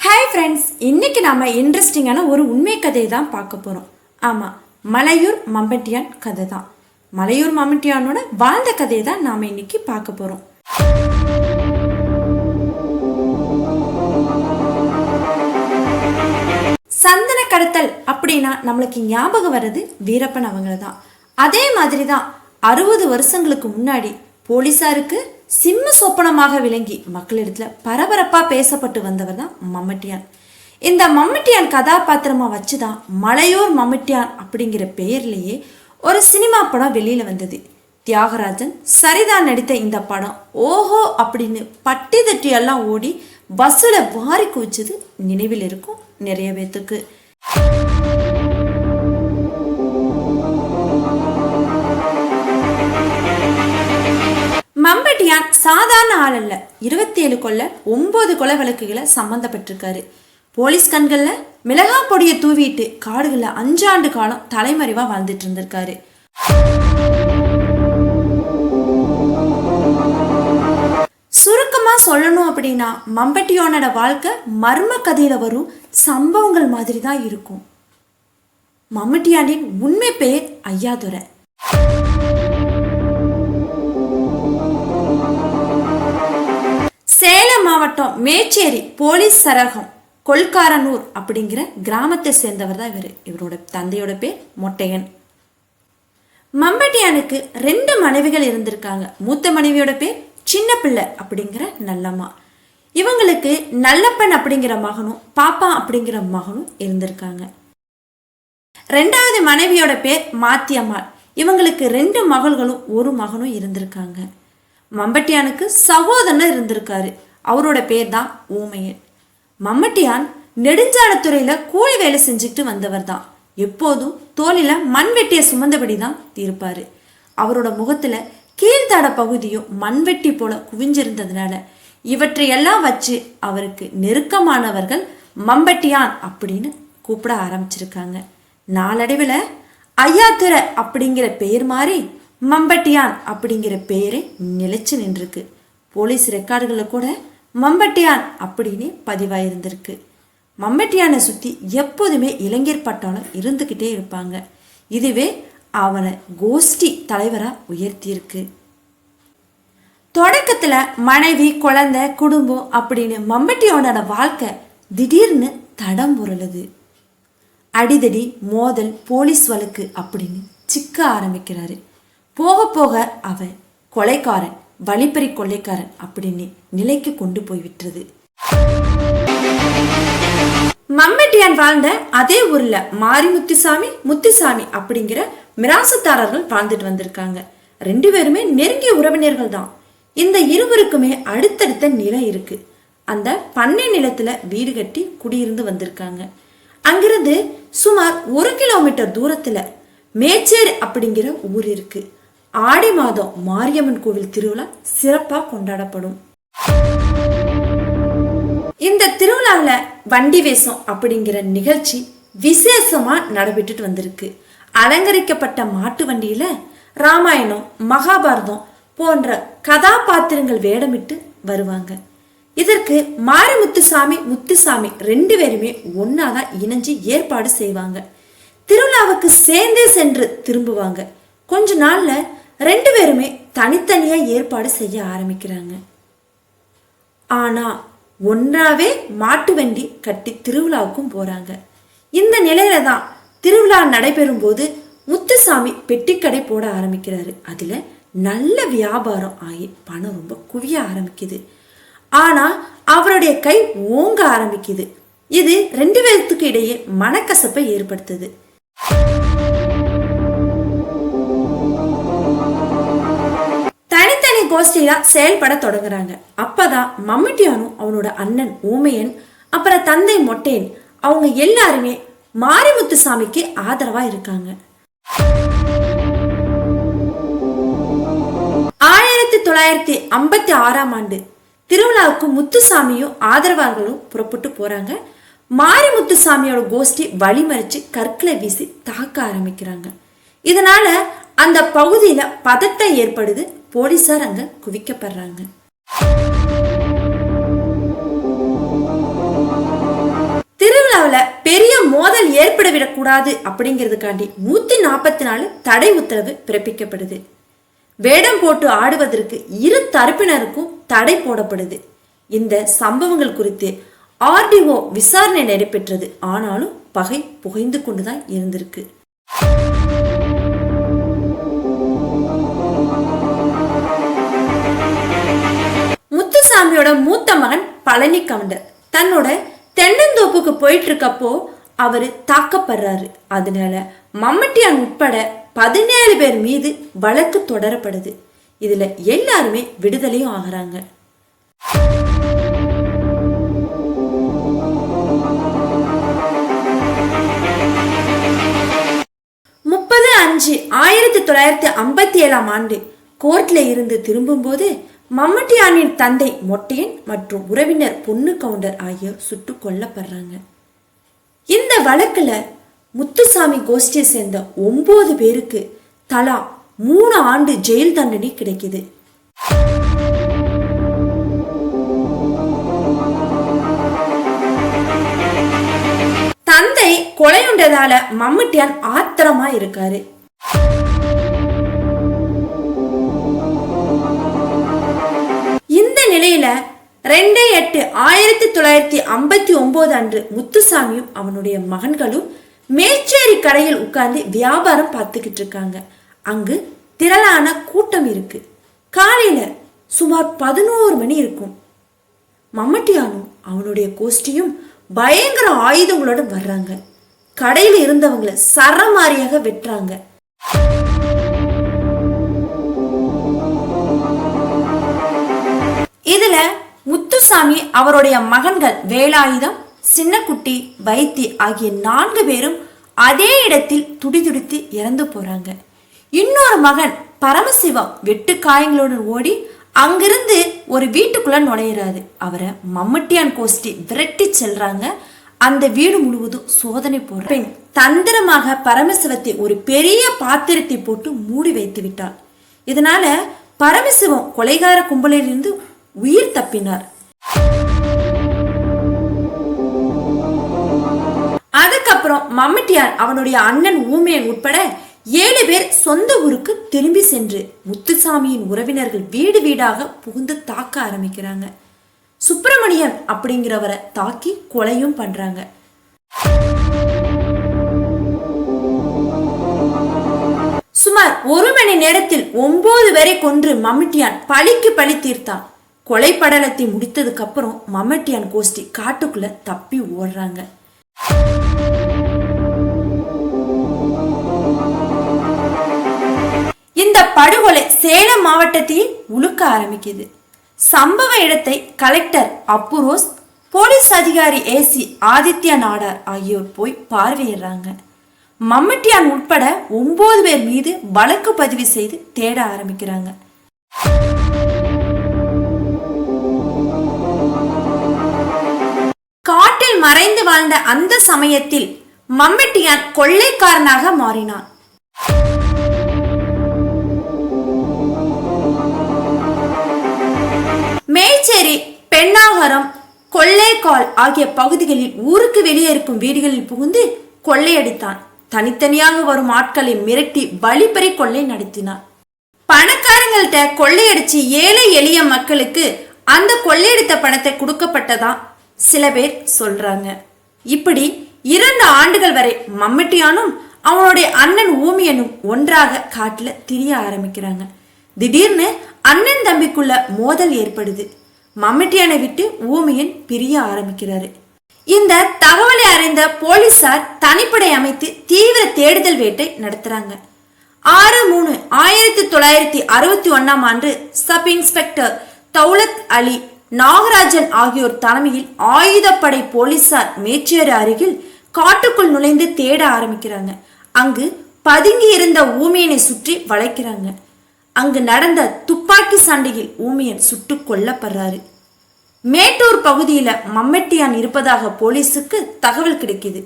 Hi friends இன்னைக்கு நாம இன்ட்ரெஸ்டிங்கான ஒரு உண்மை கதையை தான் பார்க்க போகிறோம் ஆமாம் மலையூர் மம்பட்டியான் கதை தான். மலையூர் மம்பட்டியானோட வாழ்ந்த கதையை தான் நாம் இன்னைக்கு பார்க்க போகிறோம் சந்தன கடத்தல் அப்படின்னா நம்மளுக்கு ஞாபகம் வர்றது வீரப்பன் அவங்கள தான் அதே மாதிரி தான் அறுபது வருஷங்களுக்கு முன்னாடி போலீஸாருக்கு சிம்ம சொப்பனமாக விளங்கி மக்களிடத்துல பரபரப்பா பேசப்பட்டு வந்தவர் தான் மம்மட்டியான். இந்த மம்மட்டியான் கதாபாத்திரமா வச்சுதான் மலையூர் மம்மட்டியான் அப்படிங்கிற பெயர்லேயே ஒரு சினிமா படம் வெளியில வந்தது. தியாகராஜன் சரிதா நடித்த இந்த படம் ஓஹோ அப்படின்னு பட்டி தட்டி எல்லாம் ஓடி பஸ்ஸில் வாரி குவிச்சது நினைவில் இருக்கும் நிறைய பேர்த்துக்கு மம்பட்டியான் சாதாரண ஆள் அல்ல. இருபத்தி ஏழு கொள்ள ஒன்பது கொலை வழக்குகளை சம்பந்தப்பட்டிருக்காரு போலீஸ் கண்கள்ல மிளகா பொடியை தூவிட்டு காடுகளில் அஞ்சாண்டு காலம் தலைமறைவா வாழ்ந்துட்டு இருந்திருக்காரு. சுருக்கமா சொல்லணும் அப்படின்னா மம்பட்டியோனோட வாழ்க்கை மர்ம கதையில வரும் சம்பவங்கள் மாதிரி தான் இருக்கும். மம்மட்டியாண்டின் உண்மை பெயர் ஐயாதுரை. சேலம் மாவட்டம் மேச்சேரி போலீஸ் சரகம் கொல்காரனூர் அப்படிங்கிற கிராமத்தை சேர்ந்தவர் தான் இவர். இவரோட தந்தையோட பேர் மொட்டையன். மம்பட்டியானுக்கு ரெண்டு மனைவிகள் இருந்திருக்காங்க. மூத்த மனைவியோட பேர் சின்ன பிள்ளை அப்படிங்கிற நல்லம்மா. இவங்களுக்கு நல்லப்பன் அப்படிங்கிற மகனும் பாப்பா அப்படிங்கிற மகனும் இருந்திருக்காங்க. ரெண்டாவது மனைவியோட பேர் மாத்தியம்மாள். இவங்களுக்கு ரெண்டு மகள்களும் ஒரு மகனும் இருந்திருக்காங்க. மம்பட்டியானுக்கு சகோதரன் இருந்திருக்காரு. அவரோட பேர் தான் ஊமையன். மம்மட்டியான் நெடுஞ்சாலத்துறையில் கூலி வேலை செஞ்சுக்கிட்டு வந்தவர் தான் எப்போதும் தோலில் மண்வெட்டியை சுமந்தபடி தான் இருப்பார். அவரோட முகத்தில் கீழ்த்தட பகுதியும் மண்வெட்டி போல குவிஞ்சிருந்ததுனால இவற்றையெல்லாம் வச்சு அவருக்கு நெருக்கமானவர்கள் மம்பட்டியான் அப்படின்னு கூப்பிட ஆரம்பிச்சிருக்காங்க. நாளடைவில் ஐயாத்துறை அப்படிங்கிற பெயர் மாறி மம்பட்டியான் அப்படிங்கிற பெயரே நிலைச்சு நின்றுருக்கு. போலீஸ் ரெக்கார்டுகளில் கூட மம்பட்டியான் அப்படின்னு பதிவாயிருந்திருக்கு. மம்பட்டியானை சுற்றி எப்போதுமே இளைஞர் பட்டாளம் இருந்துக்கிட்டே இருப்பாங்க. இதுவே அவனை கோஷ்டி தலைவராக உயர்த்தியிருக்கு. தொடக்கத்தில் மனைவி குழந்தை குடும்பம் அப்படின்னு மம்பட்டியோட வாழ்க்கை திடீர்னு தடம் புரளுது. அடிதடி மோதல் போலீஸ் வழக்கு அப்படின்னு சிக்க ஆரம்பிக்கிறாரு. போக போக அவன் கொலைக்காரன் வழிப்பறி கொள்ளைக்காரன் அப்படின்னு நிலைக்கு கொண்டு போய் விட்டுறது மம்பட்டியான் வாழ்ந்த அதே ஊர்ல மாரி முத்துசாமி முத்துசாமி அப்படிங்கிற மிராசத்தாரர்கள் வாழ்ந்துட்டு வந்திருக்காங்க. ரெண்டு பேருமே நெருங்கிய உறவினர்கள் தான். இந்த இருவருக்குமே அடுத்தடுத்த நிலம் இருக்கு. அந்த பண்ணை நிலத்துல வீடு கட்டி குடியிருந்து வந்திருக்காங்க. அங்கிருந்து சுமார் ஒரு கிலோமீட்டர் தூரத்துல மேச்சேர் அப்படிங்கிற ஊர் இருக்கு. ஆடி மாதம் மாரியம்மன் கோவில் திருவிழா சிறப்பாக கொண்டாடப்படும். இந்த திருவிழாவில் வண்டி வேஷம் அப்படிங்கிற நிகழ்ச்சி விசேஷமாக நடைபெற்றுட்டு வந்திருக்கு. அலங்கரிக்கப்பட்ட மாட்டு வண்டியில் ராமாயணம் மகாபாரதம் போன்ற கதாபாத்திரங்கள் வேடமிட்டு வருவாங்க. இதற்கு மாரி முத்துசாமி முத்துசாமி ரெண்டு பேருமே ஒன்னாதான் இணைஞ்சு ஏற்பாடு செய்வாங்க. திருவிழாவுக்கு சேர்ந்தே சென்று திரும்புவாங்க. கொஞ்ச நாள்ல ரெண்டு பேருமே தனித்தனியா ஏற்பாடு செய்ய ஆரம்பிக்கிறாங்க. ஆனா ஒன்றாவே மாட்டு வண்டி கட்டி திருவிழாவுக்கும் போறாங்க. இந்த நிலையில தான் திருவிழா நடைபெறும் போது முத்துசாமி பெட்டிக்கடை போட ஆரம்பிக்கிறாரு. அதுல நல்ல வியாபாரம் ஆகி பணம் ரொம்ப குவிய ஆரம்பிக்குது. ஆனா அவருடைய கை ஓங்க ஆரம்பிக்குது. இது ரெண்டு பேர்த்துக்கு இடையே மனக்கசப்பை ஏற்படுத்துது. தனித்தனி செயல்பட தொடங்குறாங்க. அப்பதான் மம்முட்டியானும் அவனோட அண்ணன் ஊமையன் அப்புறம் தந்தை மொட்டையன் அவங்க எல்லாருமே மாரிமுத்துசாமிக்கு ஆதரவா இருக்காங்க. ஆயிரத்தி தொள்ளாயிரத்தி ஐம்பத்தி ஆறாம் ஆண்டு திருவிழாவுக்கு முத்துசாமியும் ஆதரவாளர்களும் புறப்பட்டு போறாங்க. மாரிமுத்து சாமியோட கோஷ்டி வழிமறிச்சு கற்களை வீசி தாக்க ஆரம்பிக்கிறாங்க. இதனால அந்த பகுதியில பதட்டம் ஏற்படுது போலீஸார் அங்க குவிக்கப்படுறாங்க. திருவிழாவில் பெரிய மோதல் ஏற்படவிடக்கூடாது அப்படிங்கிறதுக்காண்டி நூத்தி நாற்பத்தி நாலு தடை உத்தரவு பிறப்பிக்கப்படுது. வேடம் போட்டு ஆடுவதற்கு இரு தரப்பினருக்கும் தடை போடப்படுது. இந்த சம்பவங்கள் குறித்து ஆர்டிஓ விசாரணை நடைபெற்றது. ஆனாலும் பகை புகைந்து கொண்டுதான் இருந்திருக்கு. முத்துசாமியோட மூத்த மகன் பழனி கவுண்டர். தன்னோட தென்னந்தோப்புக்கு போயிட்டு இருக்கப்போ அவர் தாக்கப்படுறாரு. அதனால மம்மட்டியான் உட்பட பதினேழு பேர் மீது வழக்கு தொடரப்படுது. இதுல எல்லாருமே விடுதலையும் ஆகிறாங்க. முப்பது அஞ்சு ஆயிரத்தி தொள்ளாயிரத்தி ஐம்பத்தி ஏழாம் ஆண்டு கோர்ட்ல இருந்து திரும்பும்போது மம்மட்டியானின் தந்தை மொட்டேன் மற்றும் உறவினர் பொண்ணு கவுண்டர் ஆகியோர் சுட்டு கொல்லப்படுறாங்க. இந்த வழக்குல முத்துசாமி கோஷ்டியை சேர்ந்த ஒன்பது பேருக்கு தலா மூணு ஆண்டு ஜெயில் தண்டனை கிடைக்குது. தந்தை கொலையுண்டதால மம்முட்டியான் ஆத்திரமா இருக்காரு. நிலையில ரெண்டு எட்டு ஆயிரத்தி தொள்ளாயிரத்தி ஐம்பத்தி ஒன்பது அன்று முத்துசாமியும் அவனுடைய மகன்களும் மேச்சேரி கடையில் உட்கார்ந்து வியாபாரம் பார்த்துக்கிட்டு இருக்காங்க. அங்கு திரளான கூட்டம் இருக்கு. காலையில சுமார் பதினோரு மணி இருக்கும். மம்மட்டியானும் அவனுடைய கோஷ்டியும் பயங்கர ஆயுதங்களோட வர்றாங்க. கடையில இருந்தவங்கள சரமாரியாக வெட்டுறாங்க. இதுல முத்துசாமி அவருடைய மகன்கள் வேலாயுதம் சின்னக்குட்டி வைத்தி ஆகிய நான்கு பேரும் அதே இடத்தில் துடிதுடித்து இறந்து போறாங்க. இன்னொரு மகன் பரமசிவம் வெட்டு காயங்களுடன் ஓடி அங்கிருந்து ஒரு வீட்டுக்குள்ள நுழையிறாரு. அவரை மம்மட்டியான் கோஷ்டி விரட்டி செல்றாங்க. அந்த வீடு முழுவதும் சோதனை போடுற பெண் தந்திரமாக பரமசிவத்தை ஒரு பெரிய பாத்திரத்தை போட்டு மூடி வைத்து விட்டார் இதனால பரமசிவம் கொலைகார கும்பலிலிருந்து உயிர் தப்பினார். அதுக்கப்புறம் மம்மிட்டியார் அவனுடைய அண்ணன் ஊமையன் உட்பட ஏழு பேர் சொந்த ஊருக்கு திரும்பி சென்று முத்துசாமியின் உறவினர்கள் வீடு வீடாக புகுந்து தாக்க ஆரம்பிக்கிறாங்க. சுப்பிரமணியன் அப்படிங்கிறவரை தாக்கி கொலையும் பண்றாங்க. சுமார் ஒரு மணி நேரத்தில் ஒன்பது பேரை கொன்று மம்மிட்டியான் பழிக்கு பழி தீர்த்தான். கொலை படலத்தை முடித்ததுக்கு அப்புறம் மம்மட்டியான் கோஷ்டி காட்டுக்குள்ள தப்பி ஓடுறாங்க. இந்த படுகொலை சேலம் மாவட்டத்தையே உழுக்க ஆரம்பிக்குது. சம்பவ இடத்தை கலெக்டர் அப்புரோஸ் போலீஸ் அதிகாரி ஏசி ஆதித்யா நாடார் ஆகியோர் போய் பார்வையிடுறாங்க. மம்மட்டியான் உட்பட ஒன்பது பேர் மீது வழக்கு பதிவு செய்து தேட ஆரம்பிக்கிறாங்க. மறைந்து வாழ்ந்த அந்த சமயத்தில் மம்மெட்டியான் கொள்ளைக்காரனாக மாறினான். மேச்சேரி பெண்ணாகரம் கொள்ளைக்கால் ஆகிய பகுதிகளில் ஊருக்கு வெளியே இருக்கும் வீடுகளில் புகுந்து கொள்ளையடித்தான். தனித்தனியாக வரும் ஆட்களை மிரட்டி வழிப்பறி கொள்ளை நடத்தினான். பணக்காரங்கள்ட்ட கொள்ளையடிச்சு ஏழை எளிய மக்களுக்கு அந்த கொள்ளையடித்த பணத்தை கொடுக்கப்பட்டதா? சில பேர் சொல்றாங்க. இப்படி இரண்டு ஆண்டுகள் வரை மம்மட்டியானும் அவனுடைய அண்ணன் ஊமியனும் ஒன்றாக காட்டுல திரிய ஆரம்பிக்கிறாங்க. திடீர்னு அண்ணன் தம்பிக்குள்ள மோதல் ஏற்படுது. மம்மட்டியானை விட்டு ஊமியன் பிரிய ஆரம்பிக்கிறாரு. இந்த தகவலை அறிந்த போலீசார் தனிப்படை அமைத்து தீவிர தேடுதல் வேட்டை நடத்துறாங்க. ஆறு மூணு ஆயிரத்தி தொள்ளாயிரத்தி அறுபத்தி ஒன்னாம் ஆண்டு சப் இன்ஸ்பெக்டர் தௌலத் அலி நாகராஜன் ஆகியோர் தலைமையில் ஆயுதப்படை போலீசார் மேச்சேறு அருகில் காட்டுக்குள் நுழைந்து தேட ஆரம்பிக்கிறாங்க. அங்கு பதுங்கி இருந்த ஊமியனை சுற்றி வளைக்கிறாங்க. அங்கு நடந்த துப்பாக்கி சண்டையில் ஊமியன் சுட்டு கொல்லப்படுறாரு. மேட்டூர் பகுதியில் மம்மெட்டியான் இருப்பதாக போலீஸுக்கு தகவல் கிடைக்குது.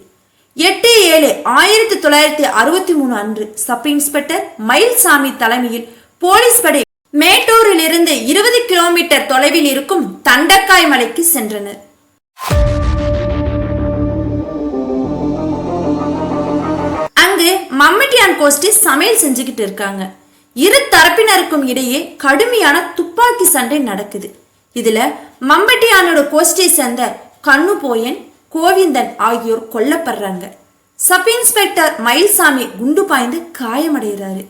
எட்டு ஏழு ஆயிரத்தி தொள்ளாயிரத்தி அறுபத்தி மூணு அன்று சப் இன்ஸ்பெக்டர் மயில்சாமி தலைமையில் போலீஸ் படை மேட்டூரிலிருந்து இருபது கிலோமீட்டர் தொலைவில் இருக்கும் தண்டக்காய் மலைக்கு சென்றனர். அங்கு மம்மட்டியான் கோஷ்டி சமையல் செஞ்சுக்கிட்டு இருக்காங்க. இரு தரப்பினருக்கும் இடையே கடுமையான துப்பாக்கி சண்டை நடக்குது. இதுல மம்பட்டியானோட கோஷ்டியை சேர்ந்த கண்ணுபோயன் கோவிந்தன் ஆகியோர் கொல்லப்படுறாங்க. சப் இன்ஸ்பெக்டர் மயில்சாமி குண்டு பாய்ந்து காயமடைகிறாரு.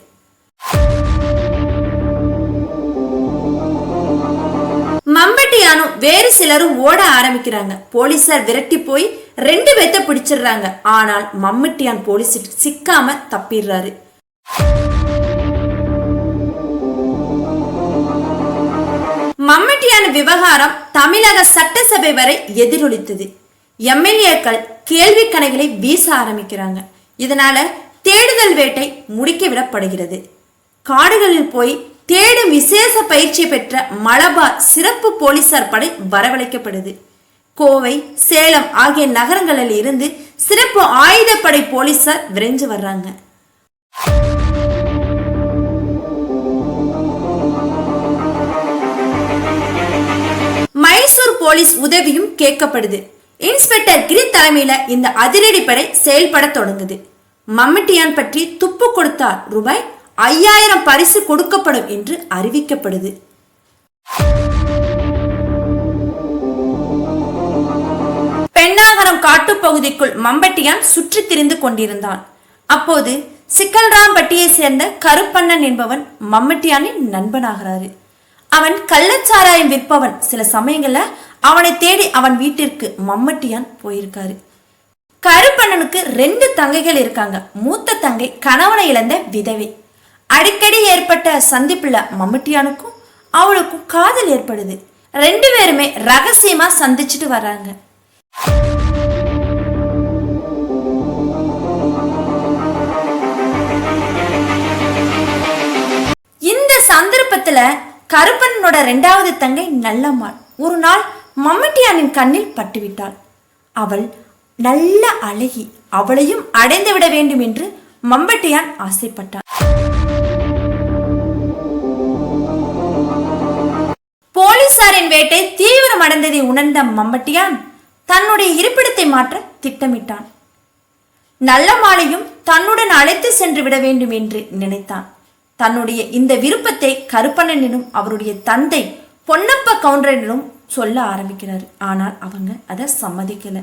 மம்பட்டியானும் வேறு சிலரும் ஓட ஆரம்பிக்கிறாங்க. போலீசார் விரட்டி போய் ரெண்டு பேத்த பிடிச்சிடுறாங்க. ஆனால் மம்பட்டியான் போலீஸ் சிக்காம தப்பிடுறாரு. மம்மட்டியான விவகாரம் தமிழக சட்டசபை வரை எதிரொலித்தது. எம்எல்ஏக்கள் கேள்வி கணைகளை வீச ஆரம்பிக்கிறாங்க. இதனால தேடுதல் வேட்டை முடுக்கி விடப்படுகிறது காடுகளில் போய் தேடும் விசேஷ பயிற்சி பெற்ற மலபார் சிறப்பு போலீசார் படை வரவழைக்கப்படுது. கோவை சேலம் ஆகிய நகரங்களில் இருந்து சிறப்பு ஆயுதப்படை போலீசார் விரைஞ்சு வர்றாங்க. மைசூர் போலீஸ் உதவியும் கேட்கப்படுது. இன்ஸ்பெக்டர் கிரி தலைமையில இந்த அதிரடிப்படை செயல்பட தொடங்குது. மம்மிட்டியான் பற்றி துப்பு கொடுத்தார் ரூபாய் ஐயாயிரம் பரிசு கொடுக்கப்படும் என்று அறிவிக்கப்படுது. பெண்ணாகரம் காட்டுப்பகுதிக்குள் மம்பட்டியான் சுற்றித் திரிந்து கொண்டிருந்தான். அப்போது சிக்கல்ராம்பட்டியை சேர்ந்த கருப்பண்ணன் என்பவன் மம்மட்டியானின் நண்பனாகிறாரு. அவன் கள்ளச்சாராயம் விற்பவன். சில சமயங்கள்ல அவனை தேடி அவன் வீட்டிற்கு மம்மட்டியான் போயிருக்காரு. கருப்பண்ணனுக்கு ரெண்டு தங்கைகள் இருக்காங்க. மூத்த தங்கை கணவனை இழந்த விதவை. அடிக்கடி ஏற்பட்ட சந்திப்புல மம்மட்டியானுக்கும் அவளுக்கும் காதல் ஏற்படுது. ரெண்டு பேருமே ரகசியமா சந்திச்சுட்டு வர்றாங்க. இந்த சந்தர்ப்பத்துல கருப்பனோட ரெண்டாவது தங்கை நல்லம்மாள். ஒரு நாள் மம்மட்டியானின் கண்ணில் பட்டுவிட்டாள். அவள் நல்ல அழகி அவளையும் அடைந்து விட வேண்டும் என்று மம்பட்டியான் ஆசைப்பட்டான். போலீசாரின் வேட்டை தீவிரமடைந்ததை உணர்ந்த மம்பட்டியான் தன்னுடைய இருப்பிடத்தை மாற்ற திட்டமிட்டான். நல்ல மாலையும் தன்னுடன் அழைத்து சென்று விட வேண்டும் என்று நினைத்தான். தன்னுடைய இந்த விருப்பத்தை கருப்பண்ணனிடம் அவருடைய தந்தை பொன்னப்ப கவுண்டரனிடம் சொல்ல ஆரம்பிக்கிறார். ஆனால் அவங்க அதை சம்மதிக்கல.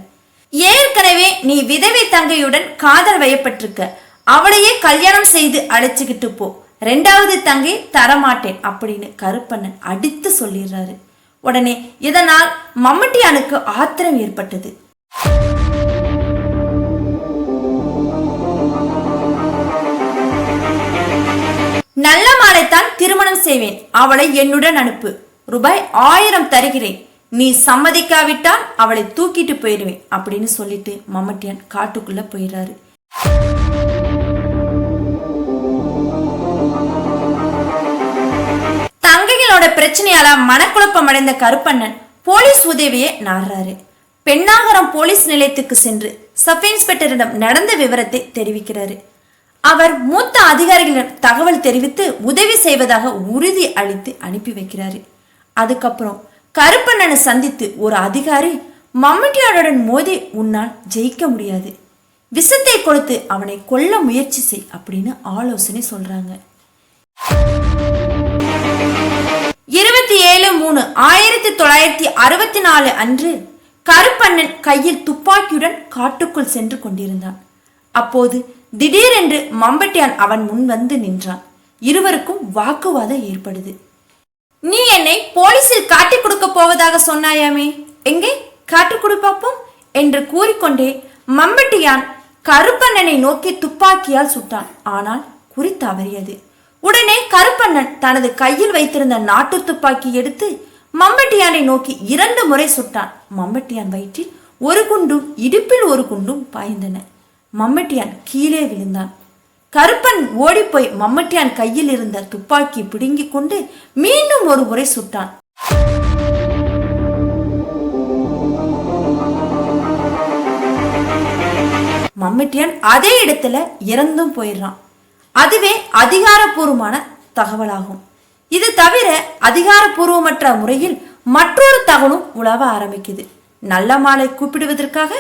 ஏற்கனவே நீ விதவை தங்கையுடன் காதல் வயப்பட்டிருக்க. அவளையே கல்யாணம் செய்து அழைச்சிக்கிட்டு போ. ரெண்டாவது தங்கை தரமாட்டேன் அப்படின்னு கருப்பண்ணன் அடித்து சொல்லிடுறாரு. உடனே இதனால் மம்மட்டியானுக்கு ஆத்திரம் ஏற்பட்டது. நல்ல மாலைத்தான் திருமணம் செய்வேன். அவளை என்னுடன் அனுப்பு. ரூபாய் ஆயிரம் தருகிறேன். நீ சம்மதிக்காவிட்டால் அவளை தூக்கிட்டு போயிடுவேன் அப்படின்னு சொல்லிட்டு மம்மட்டியான் காட்டுக்குள்ள போயிடுறாரு. பெண்களோட பிரச்சனையால மனக்குழப்பம் அடைந்த கருப்பண்ணன் போலீஸ் உதவியை நாடுறாரு. பெண்ணாகரம் போலீஸ் நிலையத்துக்கு சென்று சப் இன்ஸ்பெக்டரிடம் நடந்த விவரத்தை தெரிவிக்கிறாரு. அவர் மூத்த அதிகாரிகளிடம் தகவல் தெரிவித்து உதவி செய்வதாக உறுதி அளித்து அனுப்பி வைக்கிறாரு. அதுக்கப்புறம் கருப்பண்ணனை சந்தித்து ஒரு அதிகாரி மம்முட்டியாருடன் மோதி உன்னால் ஜெயிக்க முடியாது. விஷத்தை கொடுத்து அவனை கொல்ல முயற்சி செய் அப்படின்னு ஆலோசனை சொல்றாங்க. இருபத்தி ஏழு மூணு ஆயிரத்தி தொள்ளாயிரத்தி அறுபத்தி நாலு அன்று கருப்பண்ணன் கையில் துப்பாக்கியுடன் காட்டுக்குள் சென்று கொண்டிருந்தான். அப்போது திடீரென்று மம்பட்டியான் அவன் முன் வந்து நின்றான். இருவருக்கும் வாக்குவாதம் ஏற்படுது. நீ என்னை போலீஸில் காட்டி கொடுக்க போவதாக சொன்னாயாமே? எங்கே? காட்டு கொடுப்பாப்போம் என்று கூறிக்கொண்டே மம்பட்டியான் கருப்பண்ணனை நோக்கி துப்பாக்கியால் சுட்டான். ஆனால் குறி தவறியது. உடனே கருப்பண்ணன் தனது கையில் வைத்திருந்த நாட்டு துப்பாக்கி எடுத்து மம்பட்டியானை நோக்கி இரண்டு முறை சுட்டான். மம்பட்டியான் வயிற்றில் ஒரு குண்டும் இடுப்பில் ஒரு குண்டும் பாய்ந்தன. மம்மட்டியான் கீழே விழுந்தான். கருப்பன் ஓடிப்போய் மம்மட்டியான் கையில் இருந்த துப்பாக்கி பிடுங்கிக் கொண்டு மீண்டும் ஒரு முறை சுட்டான். மம்மட்டியான் அதே இடத்துல இறந்தும் போயிடுறான். அதுவே அதிகாரப்பூர்வமான தகவலாகும். இது தவிர அதிகாரப்பூர்வமற்ற முறையில் மற்றொரு தகவலும் உலவ ஆரம்பிக்குது. நல்ல மாலை கூப்பிடுவதற்காக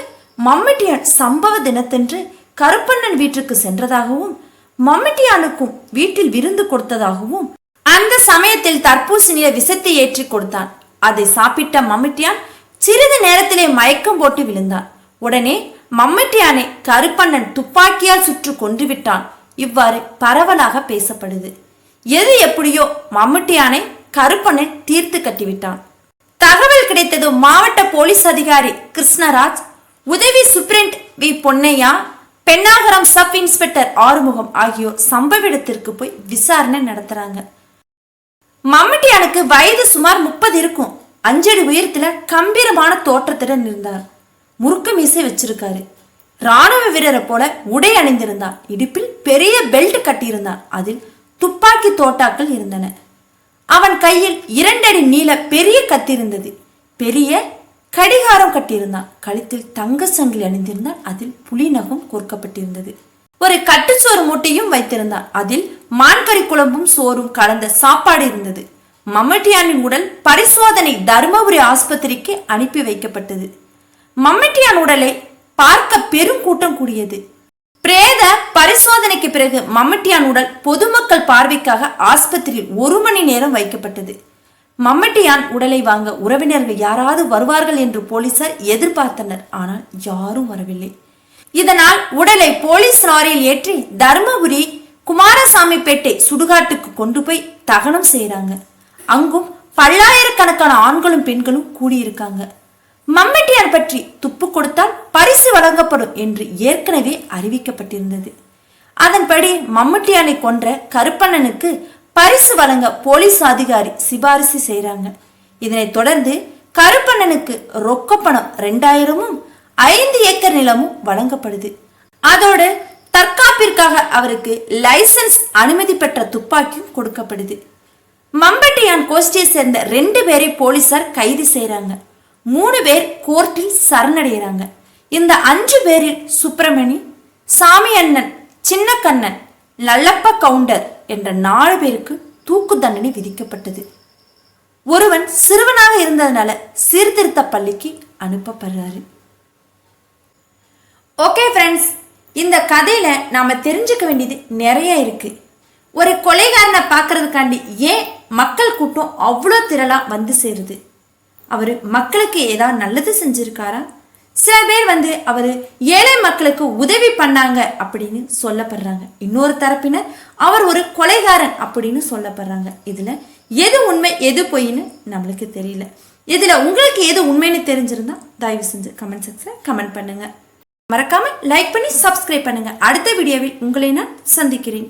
மம்மிட்டியான் சம்பவ தினத்தன்று கருப்பண்ணன் வீட்டுக்கு சென்றதாகவும் மம்மிட்டியானுக்கும் வீட்டில் விருந்து கொடுத்ததாகவும் அந்த சமயத்தில் தர்பூசணிய விஷத்தை ஏற்றி கொடுத்தான். அதை சாப்பிட்ட மம்மிட்டியான் சிறிது நேரத்திலே மயக்கம் போட்டு விழுந்தான். உடனே மம்மிட்டியானை கருப்பண்ணன் துப்பாக்கியால் சுற்று கொன்று விட்டான். இவ்வாறு பரவலாக பேசப்படுது. எது எப்படியோ மம்முட்டியானை கருப்பனை தீர்த்து கட்டிவிட்டான். தகவல் கிடைத்ததும் மாவட்ட போலீஸ் அதிகாரி கிருஷ்ணராஜ் உதவி superintendent V Ponnaiah Pennagaram sub inspector Arumugam ஆகியோர் சம்பவ இடத்திற்கு போய் விசாரணை நடத்துறாங்க. மம்முட்டியானுக்கு வயது சுமார் முப்பது இருக்கும். அஞ்சடி உயரத்துல கம்பீரமான தோற்றத்துடன் இருந்தார். முறுக்கு மீசை வச்சிருக்காரு. ராணுவ வீரரை போல உடை அணிந்திருந்தார். இடுப்பில் பெரிய பெல்ட் கட்டியிருந்தான் அதில் துப்பாக்கி தோட்டாக்கள் இருந்தன. அவன் கையில் இரண்டடி நீள பெரிய கத்தி இருந்தது. பெரிய கடிகாரம் கட்டியிருந்தான். கழுத்தில் தங்க சங்கிலி அணிந்திருந்தான் அதில் புலிநகம் கோர்க்கப்பட்டிருந்தது. ஒரு கட்டுச்சோறு மூட்டையும் வைத்திருந்தான் அதில் மான்கறி குழம்பும் சோறும் கலந்த சாப்பாடு இருந்தது. மம்மட்டியானின் உடல் பரிசோதனை தருமபுரி ஆஸ்பத்திரிக்கு அனுப்பி வைக்கப்பட்டது. மம்மட்டியான் உடலை பார்க்க பெரும் கூட்டம் கூடியது. பிரேத பரிசோதனைக்கு பிறகு மம்மட்டியான் உடல் பொதுமக்கள் பார்வைக்காக ஆஸ்பத்திரியில் ஒரு மணி நேரம் வைக்கப்பட்டது. மம்மட்டியான் உடலை வாங்க உறவினர்கள் யாராவது வருவார்கள் என்று போலீசார் எதிர்பார்த்தனர். ஆனால் யாரும் வரவில்லை. இதனால் உடலை போலீஸ் லாரியில் ஏற்றி தருமபுரி குமாரசாமிப்பேட்டை சுடுகாட்டுக்கு கொண்டு போய் தகனம் செய்கிறாங்க அங்கும் பல்லாயிரக்கணக்கான ஆண்களும் பெண்களும் கூடியிருக்காங்க. மம்மட்டியார் பற்றி துப்பு கொடுத்தால் பரிசு வழங்கப்படும் என்று ஏற்கனவே அறிவிக்கப்பட்டிருந்தது. அதன்படி மம்மட்டியானை கொன்ற கருப்பண்ணனுக்கு பரிசு வழங்க போலீஸ் அதிகாரி சிபாரிசு செய்கிறாங்க இதனைத் தொடர்ந்து கருப்பண்ணனுக்கு ரொக்க பணம் ரெண்டாயிரமும் ஐந்து ஏக்கர் நிலமும் வழங்கப்படுது. அதோடு தற்காப்பிற்காக அவருக்கு லைசன்ஸ் அனுமதி பெற்ற துப்பாக்கியும் கொடுக்கப்படுது. மம்பட்டியான் கோஷ்டியை சேர்ந்த ரெண்டு பேரை போலீசார் கைது செய்கிறாங்க மூணு பேர் கோர்ட்டில் சரணடைகிறாங்க. இந்த அஞ்சு பேரில் சுப்பிரமணி சாமி அண்ணன் சின்ன கண்ணன் லல்லப்ப கவுண்டர் என்ற நாலு பேருக்கு தூக்கு தண்டனை விதிக்கப்பட்டது. ஒருவன் சிறுவனாக இருந்ததுனால சீர்திருத்த பள்ளிக்கு அனுப்பப்படுறாரு. ஓகே ஃப்ரெண்ட்ஸ் இந்த கதையில் நாம் தெரிஞ்சுக்க வேண்டியது நிறைய இருக்கு. ஒரு கொலைகாரனை பார்க்கறதுக்காண்டி ஏன் மக்கள் கூட்டம் அவ்வளோ திரளாக வந்து சேருது? அவர் மக்களுக்கு ஏதாவது நல்லது செஞ்சுருக்காரா? சில பேர் வந்து அவர் ஏழை மக்களுக்கு உதவி பண்ணாங்க அப்படின்னு சொல்லப்படுறாங்க. இன்னொரு தரப்பினர் அவர் ஒரு கொலைகாரன் அப்படின்னு சொல்லப்படுறாங்க. இதில் எது உண்மை எது பொய்ன்னு நம்மளுக்கு தெரியல. இதில் உங்களுக்கு எது உண்மைன்னு தெரிஞ்சிருந்தா தயவு செஞ்சு கமெண்ட் செக்ஷன் கமெண்ட் பண்ணுங்கள் மறக்காமல் லைக் பண்ணி சப்ஸ்கிரைப் பண்ணுங்கள் அடுத்த வீடியோவில் உங்களை நான் சந்திக்கிறேன்.